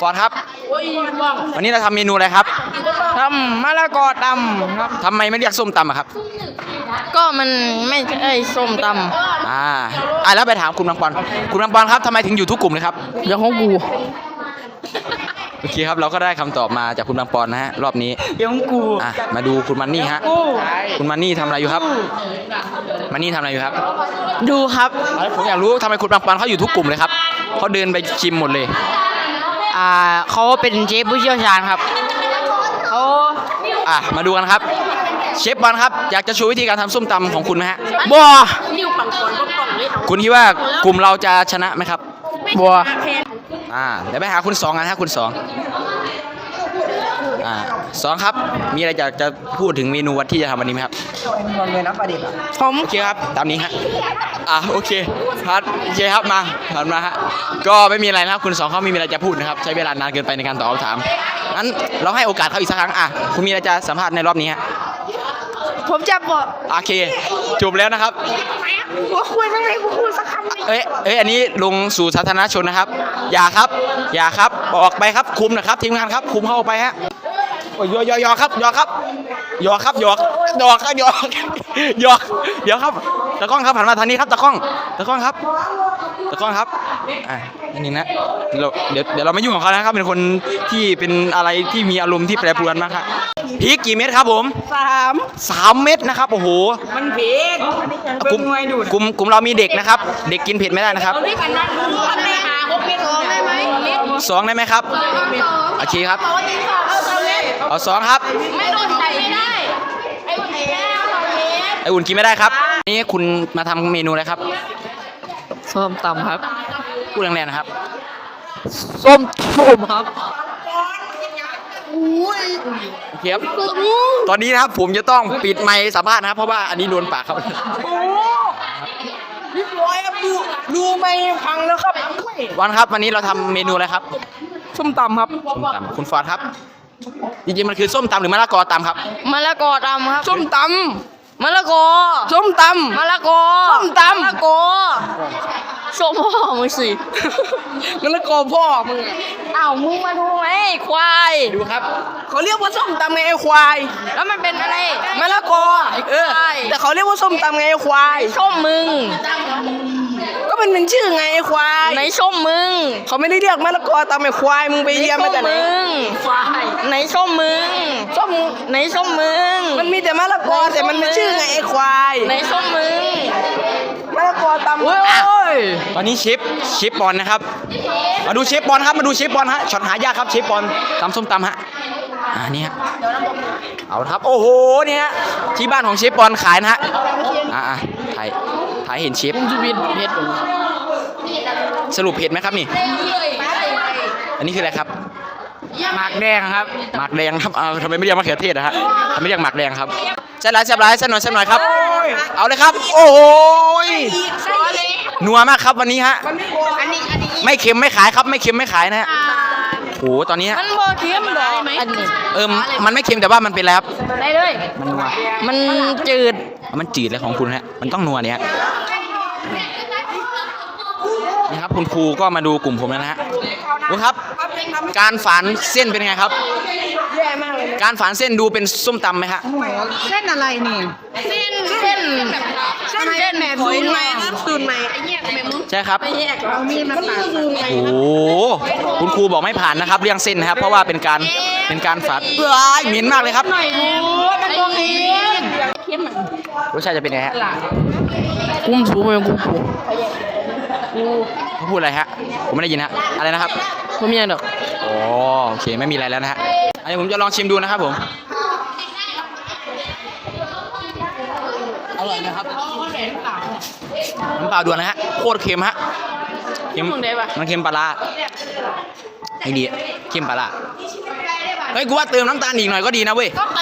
ฟอร์ดครับ วันนี้เราทำเมนูอะไรครับทำมะละกอตำครับทำไมไม่เรียกส้มตำอะครับ ก็มันไม่ใช่ส้มตอ่าอ่าแล้วไปถามคุณบางปอนคุณบางปอนครับทำไมถึงอยู่ทุกกลุ่มเลยครับำอย่างของกูโอเคครับเราก็ได้คำตอบมาจากคุณบางปอนนะฮะรอบนี้อย่างของกูอะมาดูคุณมันนี่ฮะคุณมันนี่ทำอะไรอยู่ครับ มันนี่ทำอะไรอยู่ครับ ดูครับผมอยากรู้ทำไมคุณบางปอนเขาอยู่ทุกกลุ่มเลยครับเขาเดินไปชิมหมดเลย อ่าเขาเป็นเชฟผู้เชี่ยวชาญครับเขาอะมาดูกันครับ เชฟบอลครับ อยากจะโชว์วิธีการทำส้มตำของคุณไหมฮะบัวคุณคิดว่ากลุ่มเราจะชนะไหมครับ บัว อ่าเดี๋ยวไปหาคุณสองกันฮะคุณสอง อ่าสองครับ มีอะไรอยากจะพูดถึงเมนูวันที่จะทำวันนี้ไหมครับผมโอเคครับ ตามนี้ฮะ อะโอเคพัดโอเคครับมาผ่านมาฮะ ก็ไม่มีอะไรนะครับ คุณสองเขาไม่มีอะไรจะพูดนะครับ ใช้เวลานานเกินไปในการตอบคำถาม งั้นเราให้โอกาสเขาอีกสักครั้ง อะ คุณมีอะไรจะสัมภาษณ์ในรอบนี้ฮะ ผมจะบอกโอเค จบแล้วนะครับ ว่าคุยไม่ให้กูพูดสักคำเอ้ยเอ้ย อันนี้ลงสู่สาธารณชนนะครับ อย่าครับ อย่าครับ ออกไปครับ คุมนะครับ ทีมงานครับ คุมเข้าไปฮะ โอ้ยยอยอยอครับยอครับยอครับยอกยอกครับยอกยอกเดี๋ยวครับตะกล้องครับหันมาทางนี้ครับตะกล้องตะกล้องครับตะกล้องครับอะนี่นะเราเดี๋ยวเดี๋ยวเราไม่ยุ่งกับเขานะครับ เป็นคนที่เป็นอะไรที่มีอารมณ์ที่แปรปรวนมากครับพริกกี่เม็ดครับผมสามสามเม็ดนะครับโอ้โหมันเผ็ดกลุ่มกลุ่มกลุ่มเรามีเด็กนะครับ เด็กกินเผ็ดไม่ได้นะครับพี่กันนั่งดูกันไปหาหกเม็ดสองได้ไหมสองได้ไหมครับโอเคครับ เอาสองครับ ไม่โดนใจไม่ได้ ไอ้คนไหนแก้วสองเม็ดไออุ่นกินไม่ได้ครับ นี่คุณมาทำเมนูอะไรครับ ส้มตำครับ พูดแรงๆนะครับ ส้มส้มครับโอเคครับ ตอนนี้นะครับผมจะต้องปิดไมค์สัมภาษณ์นะครับ เพราะว่าอันนี้โดนปากครับ เรียบร้อยครับดูดูไม่พังแล้วครับวันครับวันนี้เราทำเมนูอะไรครับ ส้มตำครับ ส้มตำคุณฟอร์ดครับ จริงๆมันคือส้มตำหรือมะละกอตำครับ มะละกอตำครับส้มตำมะละกอส้มตำมะละกอส้มตำมะละกอส้มพ่อมึงสิ มะละกอพ่อมึงอ้าวมึงมาดูไหมควาย ดูครับ เขาเรียกว่าส้มตำไงไอ้ควายแล้วมันเป็นอะไรมะละกอเออ แต่เขาเรียกว่าส้มตำไงไอ้ควาย ส้มมึงก็ มันเป็นชื่อไงไอ้ควายไหนส้มมึง เขาไม่ได้เรียกมะละกอตำไอ้ควายมึงไปเรียนมาจากไหนควายไหนส้มมึงส้มไหนส้มมึง มันมีแต่มะละกอแต่มันเป็นชื่อไงไอ้ควายไหนส้มมึงมะละกอตำโอ้ยตอนนี้เชฟเชฟบอลนะครับ มาดูเชฟบอลครับมาดูเชฟบอลฮะช็อตหายากครับเชฟบอลตำส้มตำฮะอ่านี่ฮะเอาละครับ โอ้โหเนี่ยฮะที่บ้านของเชฟบอลขายนะฮะอ่าอ่าถ่าย ถ่ายเห็นเชฟชีวิตเพชรสรุปเผ็ดไหมครับนี่ อันนี้คืออะไรครับ หมากแดงครับ หมากแดงครับ เอาทำไมไม่เรียกมะเขือเทศนะฮะทำไมเรียกหมากแดงครับแซ่บร้ายแซ่บร้ายแซ่บหน่อยแซ่บหน่อยครับ เอาเลยครับ โอ้โหยนัวมากครับวันนี้ฮะอันนี้อันนี้ไม่เค็มไม่ขายครับ ไม่เค็มไม่ขายนะฮะโอ้โหตอนนี้ฮะมันบ่เค็มหรออันนี้เออมันไม่เค็มแต่ว่ามันเป็นแล้วครับได้เลยมันนัวมันจืดมันจืดเลยของคุณฮะมันต้องนัวเนี่ยฮะนี่ ครับคุณครูก็มาดูกลุ่มผมแล้วนะฮะคุณครับ การฝานเส้นเป็นไงครับ แย่มากเลยการฝานเส้นดูเป็นส้มตำไหมฮะเส้นอะไรนี่ เส้นเส้นเส้นเส้นแม่สูนใหม่ครับสูนใหม่ใช่ครับเอามีดมาตัดสูนใหม่โอ้โหคุณครูบอกไม่ผ่านนะครับ เรื่องเส้นนะครับ เพราะว่าเป็นการเป็นการฝาดเอ้ยเหม็นมากเลยครับหน่อยดูมันบ่เค็มรสชาติจะเป็นไงฮะกุ้งสูงเป็นกุ้งสูง เขาพูดอะไรฮะ ผมไม่ได้ยินฮะ อะไรนะครับผมยังดอกอ๋อโอเคไม่มีอะไรแล้วนะฮะ อันนี้ผมจะลองชิมดูนะครับผม อร่อยนะครับน้ำเปล่าด่วนนะฮะ โคตรเค็มฮะ เค็มมึงได้ปะมันเค็มปลาร้าไอ้ดีเค็มปลาร้าเฮ้ย กูว่าเติมน้ำตาลอีกหน่อยก็ดีนะเว้ยก็ไป